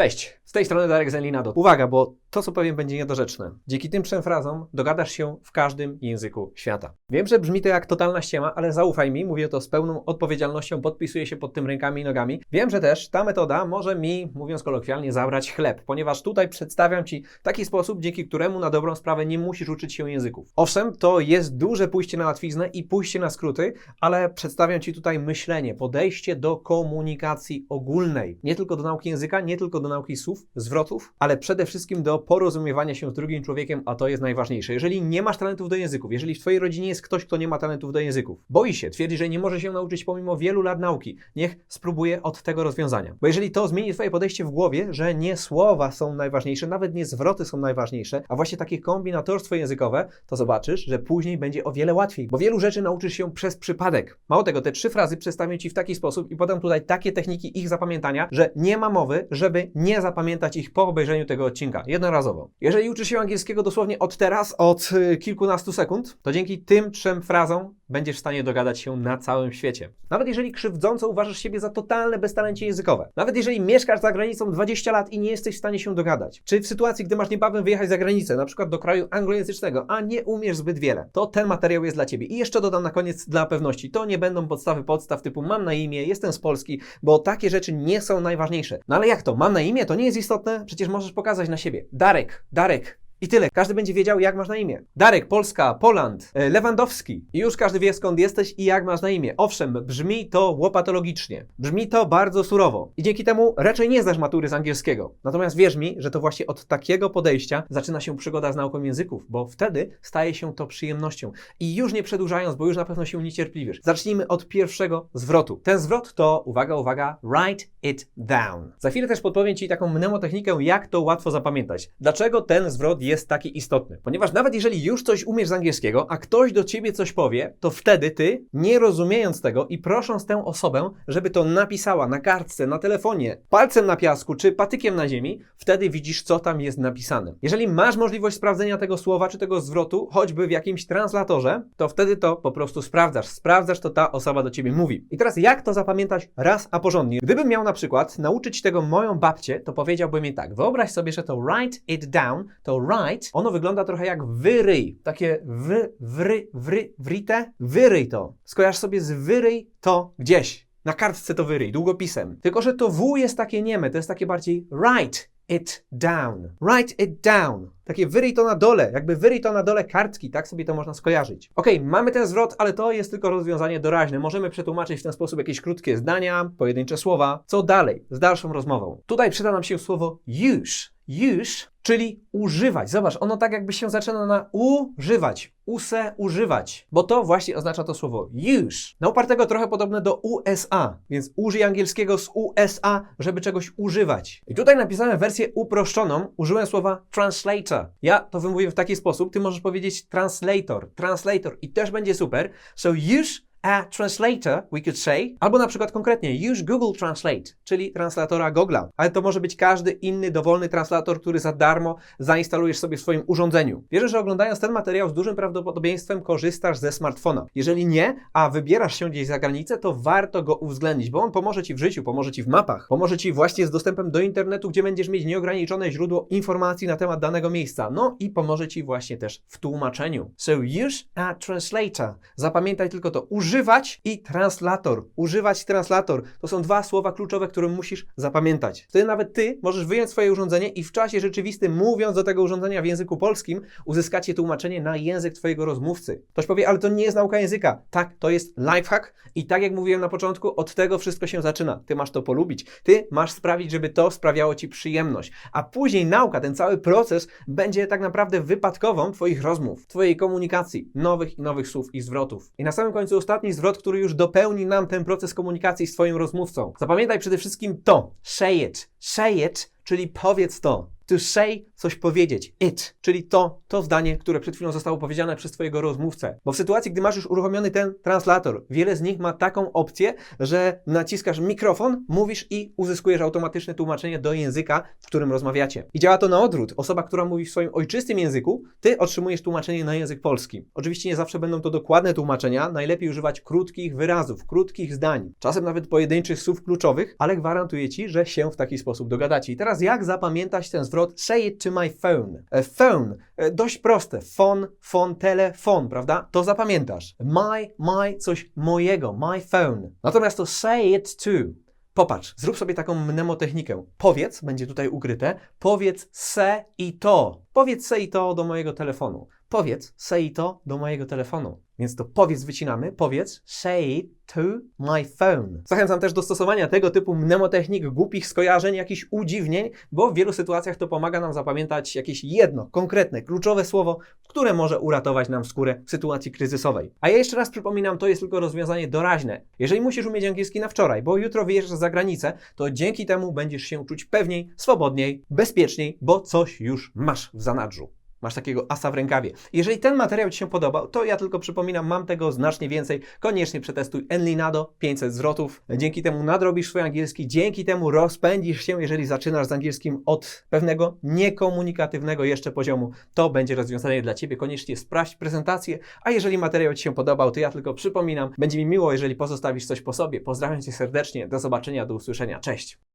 Cześć, z tej strony Darek Zenlinado. Uwaga, bo to, co powiem, będzie niedorzeczne. Dzięki tym trzem frazom dogadasz się w każdym języku świata. Wiem, że brzmi to jak totalna ściema, ale zaufaj mi, mówię to z pełną odpowiedzialnością, podpisuję się pod tym rękami i nogami. Wiem, że też ta metoda może mi, mówiąc kolokwialnie, zabrać chleb, ponieważ tutaj przedstawiam Ci taki sposób, dzięki któremu na dobrą sprawę nie musisz uczyć się języków. Owszem, to jest duże pójście na łatwiznę i pójście na skróty, ale przedstawiam Ci tutaj myślenie, podejście do komunikacji ogólnej. Nie tylko do nauki języka, nie tylko do nauki słów, zwrotów, ale przede wszystkim do porozumiewania się z drugim człowiekiem, a to jest najważniejsze. Jeżeli nie masz talentów do języków, jeżeli w Twojej rodzinie jest ktoś, kto nie ma talentów do języków, boi się, twierdzi, że nie może się nauczyć pomimo wielu lat nauki, niech spróbuje od tego rozwiązania. Bo jeżeli to zmieni Twoje podejście w głowie, że nie słowa są najważniejsze, nawet nie zwroty są najważniejsze, a właśnie takie kombinatorstwo językowe, to zobaczysz, że później będzie o wiele łatwiej, bo wielu rzeczy nauczysz się przez przypadek. Mało tego, te trzy frazy przedstawię Ci w taki sposób i podam tutaj takie techniki ich zapamiętania, że nie ma mowy, żeby nie zapamiętać ich po obejrzeniu tego odcinka, jednorazowo. Jeżeli uczysz się angielskiego dosłownie od teraz, od y, kilkunastu sekund, to dzięki tym trzem frazom będziesz w stanie dogadać się na całym świecie. Nawet jeżeli krzywdząco uważasz siebie za totalne beztalencie językowe, nawet jeżeli mieszkasz za granicą 20 lat i nie jesteś w stanie się dogadać, czy w sytuacji, gdy masz niebawem wyjechać za granicę, na przykład do kraju anglojęzycznego, a nie umiesz zbyt wiele, to ten materiał jest dla Ciebie. I jeszcze dodam na koniec dla pewności, to nie będą podstawy podstaw typu mam na imię, jestem z Polski, bo takie rzeczy nie są najważniejsze. No ale jak to? Mam na imię? To nie jest istotne? Przecież możesz pokazać na siebie. Darek, Darek, i tyle. Każdy będzie wiedział, jak masz na imię. Darek, Polska, Poland, e, Lewandowski. I już każdy wie, skąd jesteś i jak masz na imię. Owszem, brzmi to łopatologicznie. Brzmi to bardzo surowo. I dzięki temu raczej nie zdasz matury z angielskiego. Natomiast wierz mi, że to właśnie od takiego podejścia zaczyna się przygoda z nauką języków, bo wtedy staje się to przyjemnością. I już nie przedłużając, bo już na pewno się niecierpliwisz. Zacznijmy od pierwszego zwrotu. Ten zwrot to, uwaga, uwaga, write it down. Za chwilę też podpowiem Ci taką mnemotechnikę, jak to łatwo zapamiętać. Dlaczego ten zwrot jest taki istotny? Ponieważ nawet jeżeli już coś umiesz z angielskiego, a ktoś do Ciebie coś powie, to wtedy Ty, nie rozumiejąc tego i prosząc tę osobę, żeby to napisała na kartce, na telefonie, palcem na piasku czy patykiem na ziemi, wtedy widzisz, co tam jest napisane. Jeżeli masz możliwość sprawdzenia tego słowa czy tego zwrotu, choćby w jakimś translatorze, to wtedy to po prostu sprawdzasz. Sprawdzasz, to ta osoba do Ciebie mówi. I teraz jak to zapamiętać raz, a porządnie? Gdybym miał na przykład nauczyć tego moją babcię, to powiedziałbym jej tak. Wyobraź sobie, że to write it down, to write, ono wygląda trochę jak wyryj. Takie wy, wry, wry, write, wyryj to. Skojarz sobie z wyryj to gdzieś. Na kartce to wyryj, długopisem. Tylko, że to W jest takie nieme, to jest takie bardziej write it down. Write it down. Takie wyryj to na dole, jakby wyryj to na dole kartki, tak sobie to można skojarzyć. Ok, mamy ten zwrot, ale to jest tylko rozwiązanie doraźne. Możemy przetłumaczyć w ten sposób jakieś krótkie zdania, pojedyncze słowa. Co dalej z dalszą rozmową? Tutaj przyda nam się słowo use. Use, czyli używać. Zobacz, ono tak jakby się zaczyna na używać. Use, używać. Bo to właśnie oznacza to słowo use. Na upartego trochę podobne do USA, więc użyj angielskiego z USA, żeby czegoś używać. I tutaj napisałem wersję uproszczoną, użyłem słowa translator. Ja to wymówię w taki sposób, ty możesz powiedzieć translator, translator i też będzie super. So use a translator, we could say, albo na przykład konkretnie use Google Translate, czyli translatora Google'a, ale to może być każdy inny dowolny translator, który za darmo zainstalujesz sobie w swoim urządzeniu. Wierzę, że oglądając ten materiał z dużym prawdopodobieństwem korzystasz ze smartfona. Jeżeli nie, a wybierasz się gdzieś za granicę, to warto go uwzględnić, bo on pomoże Ci w życiu, pomoże Ci w mapach, pomoże Ci właśnie z dostępem do internetu, gdzie będziesz mieć nieograniczone źródło informacji na temat danego miejsca, no i pomoże Ci właśnie też w tłumaczeniu. So use a translator. Zapamiętaj tylko to, użyj używać i translator. Używać translator. To są dwa słowa kluczowe, które musisz zapamiętać. Wtedy nawet ty możesz wyjąć swoje urządzenie i w czasie rzeczywistym, mówiąc do tego urządzenia w języku polskim, uzyskacie tłumaczenie na język twojego rozmówcy. Ktoś powie, ale to nie jest nauka języka. Tak, to jest lifehack i tak jak mówiłem na początku, od tego wszystko się zaczyna. Ty masz to polubić. Ty masz sprawić, żeby to sprawiało ci przyjemność. A później nauka, ten cały proces będzie tak naprawdę wypadkową twoich rozmów, twojej komunikacji, nowych i nowych słów i zwrotów. I na samym końcu ostatni zwrot, który już dopełni nam ten proces komunikacji z Twoim rozmówcą. Zapamiętaj przede wszystkim to. Say it. Say it, czyli powiedz to. To say, coś powiedzieć. It, czyli to, to zdanie, które przed chwilą zostało powiedziane przez Twojego rozmówcę. Bo w sytuacji, gdy masz już uruchomiony ten translator, wiele z nich ma taką opcję, że naciskasz mikrofon, mówisz i uzyskujesz automatyczne tłumaczenie do języka, w którym rozmawiacie. I działa to na odwrót. Osoba, która mówi w swoim ojczystym języku, Ty otrzymujesz tłumaczenie na język polski. Oczywiście nie zawsze będą to dokładne tłumaczenia, najlepiej używać krótkich wyrazów, krótkich zdań, czasem nawet pojedynczych słów kluczowych, ale gwarantuję Ci, że się w taki sposób sposób dogadacie. I teraz jak zapamiętać ten zwrot say it to my phone? E, Phone, e, dość proste. Phone, phone, telefon, prawda? To zapamiętasz. My, my, coś mojego, my phone. Natomiast to say it to. Popatrz, zrób sobie taką mnemotechnikę. Powiedz, będzie tutaj ukryte, powiedz se i to. Powiedz se i to do mojego telefonu. Powiedz se i to do mojego telefonu. Więc to powiedz wycinamy, powiedz say to my phone. Zachęcam też do stosowania tego typu mnemotechnik, głupich skojarzeń, jakichś udziwnień, bo w wielu sytuacjach to pomaga nam zapamiętać jakieś jedno, konkretne, kluczowe słowo, które może uratować nam skórę w sytuacji kryzysowej. A ja jeszcze raz przypominam, to jest tylko rozwiązanie doraźne. Jeżeli musisz umieć angielski na wczoraj, bo jutro wyjeżdżasz za granicę, to dzięki temu będziesz się czuć pewniej, swobodniej, bezpieczniej, bo coś już masz w zanadrzu. Masz takiego asa w rękawie. Jeżeli ten materiał Ci się podobał, to ja tylko przypominam, mam tego znacznie więcej. Koniecznie przetestuj Enlinado 500 zwrotów. Dzięki temu nadrobisz swój angielski, dzięki temu rozpędzisz się, jeżeli zaczynasz z angielskim od pewnego niekomunikatywnego jeszcze poziomu. To będzie rozwiązanie dla Ciebie. Koniecznie sprawdź prezentację, a jeżeli materiał Ci się podobał, to ja tylko przypominam, będzie mi miło, jeżeli pozostawisz coś po sobie. Pozdrawiam Cię serdecznie, do zobaczenia, do usłyszenia. Cześć!